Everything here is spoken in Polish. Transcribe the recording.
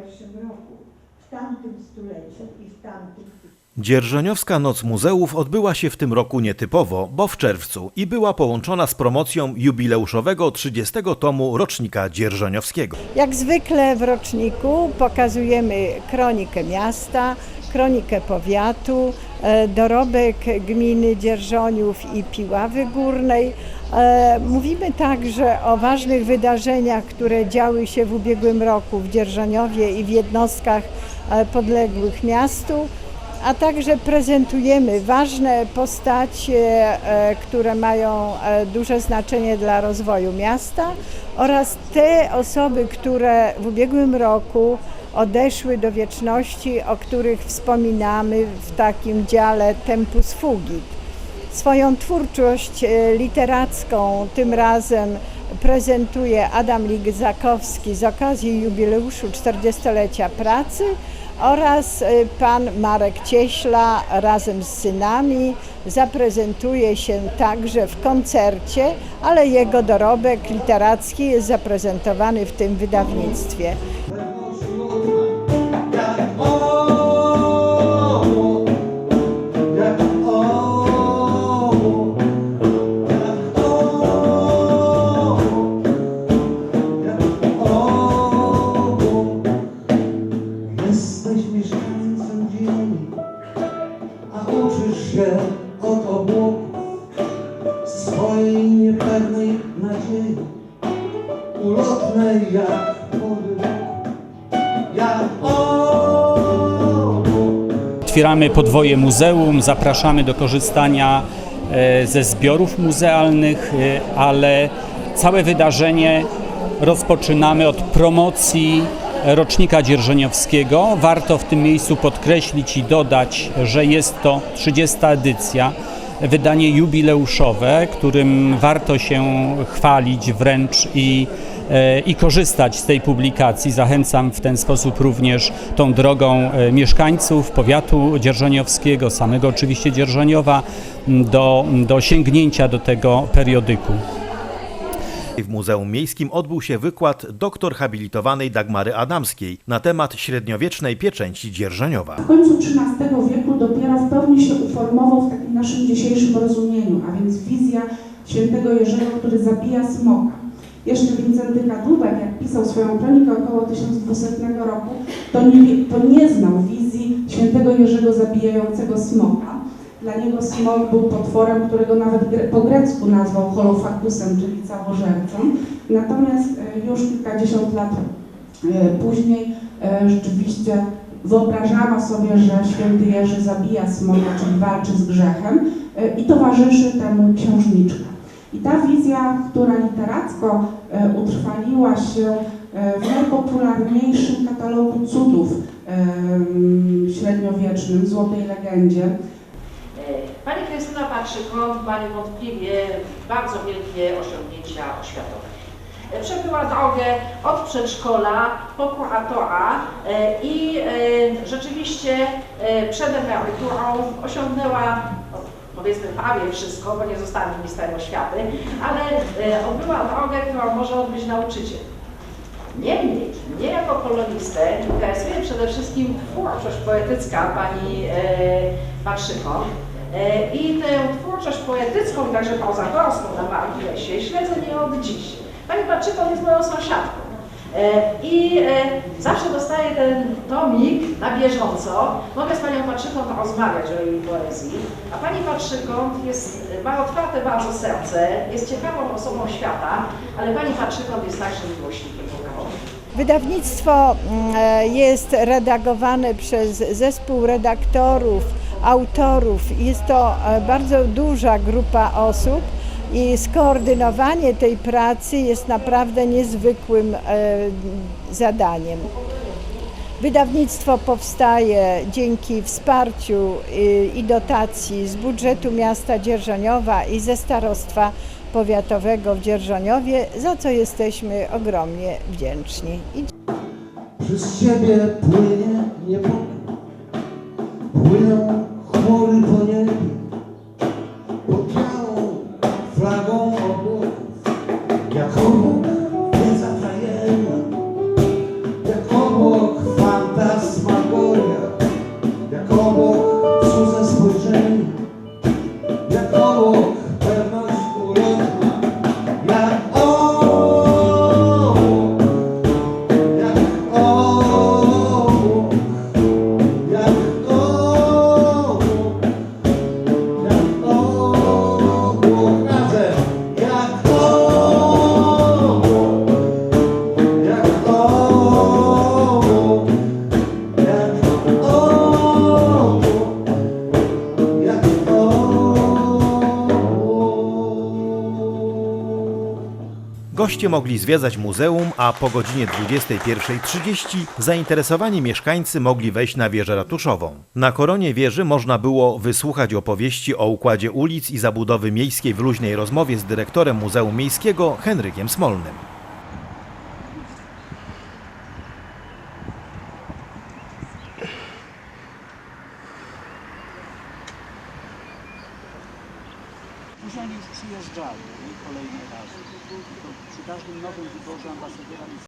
1931 roku, w tamtym stuleciu i w tamtym Dzierżoniowska Noc Muzeów odbyła się w tym roku nietypowo, bo w czerwcu i była połączona z promocją jubileuszowego 30 tomu rocznika dzierżoniowskiego. Jak zwykle w roczniku pokazujemy kronikę miasta, kronikę powiatu, dorobek gminy Dzierżoniów i Piławy Górnej. E, Mówimy także o ważnych wydarzeniach, które działy się w ubiegłym roku w Dzierżoniowie i w jednostkach e, podległych miastu a także prezentujemy ważne postacie, e, które mają e, duże znaczenie dla rozwoju miasta oraz te osoby, które w ubiegłym roku odeszły do wieczności, o których wspominamy w takim dziale Tempus Fugit. Swoją twórczość e, literacką tym razem prezentuje Adam Ligzakowski z okazji jubileuszu 40-lecia pracy oraz e, pan Marek Cieśla razem z synami zaprezentuje się także w koncercie, ale jego dorobek literacki jest zaprezentowany w tym wydawnictwie. A uczysz się od obłoków swojej niepewnej nadziei, ulotnej jak. Otwieramy podwoje muzeum, zapraszamy do korzystania e, ze zbiorów muzealnych, e, ale całe wydarzenie rozpoczynamy od promocji rocznika dzierżoniowskiego. Warto w tym miejscu podkreślić i dodać, że jest to 30. edycja, wydanie jubileuszowe, którym warto się chwalić wręcz i e, i korzystać z tej publikacji. Zachęcam w ten sposób również tą drogą e, mieszkańców powiatu dzierżoniowskiego, samego oczywiście Dzierżoniowa, do, do sięgnięcia do tego periodyku. W Muzeum Miejskim odbył się wykład doktor habilitowanej Dagmary Adamskiej na temat średniowiecznej pieczęci dzierżoniowa. W końcu XIII wieku dopiero w pełni się uformował w takim naszym dzisiejszym rozumieniu, a więc wizja świętego Jerzego, który zabija smoka. Jeszcze Wincenty Kadłubek, jak pisał swoją kronikę około 1200 roku, to nie, to nie znał wizji świętego Jerzego zabijającego smoka. Dla niego smok był potworem, którego nawet po grecku nazwał holofakusem, czyli całożercą. Natomiast e, już kilkadziesiąt lat e, później e, rzeczywiście wyobrażano sobie, że święty Jerzy zabija smoka, czyli walczy z grzechem i towarzyszy temu księżniczka. I ta wizja, która literacko utrwaliła się w najpopularniejszym katalogu cudów średniowiecznym, Złotej Legendzie, Krystyna Patrzykon ma niewątpliwie bardzo wielkie osiągnięcia oświatowe. Przebyła drogę od przedszkola po kuratora e, i e, rzeczywiście e, przed emeryturą osiągnęła no, powiedzmy prawie wszystko, bo nie została ministrem oświaty, ale e, odbyła drogę, którą może odbyć nauczyciel. Niemniej, mnie jako polonistę interesuje przede wszystkim twórczość poetycka pani e, Patrzykon. E, I tę twórczość poetycką, także prozatorską na marginesie śledzę nie od dziś. Pani Patrzykon jest moją sąsiadką. E, I e, zawsze dostaję ten tomik na bieżąco. Mogę z Panią Patrzykon rozmawiać o jej poezji. A Pani Patrzykon jest, ma otwarte bardzo serce, jest ciekawą osobą świata, ale Pani Patrzykon jest także miłośnikiem pokoju. Wydawnictwo mm, jest redagowane przez zespół redaktorów, autorów. Jest to e, bardzo duża grupa osób i skoordynowanie tej pracy jest naprawdę niezwykłym e, zadaniem. Wydawnictwo powstaje dzięki wsparciu y, i dotacji z budżetu miasta Dzierżoniowa i ze starostwa powiatowego w Dzierżoniowie, za co jesteśmy ogromnie wdzięczni. Przez ciebie płynie niepokój, płyną ruego Goście mogli zwiedzać muzeum, a po godzinie 21.30 zainteresowani mieszkańcy mogli wejść na wieżę ratuszową. Na koronie wieży można było wysłuchać opowieści o układzie ulic i zabudowy miejskiej w luźnej rozmowie z dyrektorem Muzeum Miejskiego Henrykiem Smolnym. Później oni już przyjeżdżali kolejne razy. Przy każdym nowym wyborze ambasadora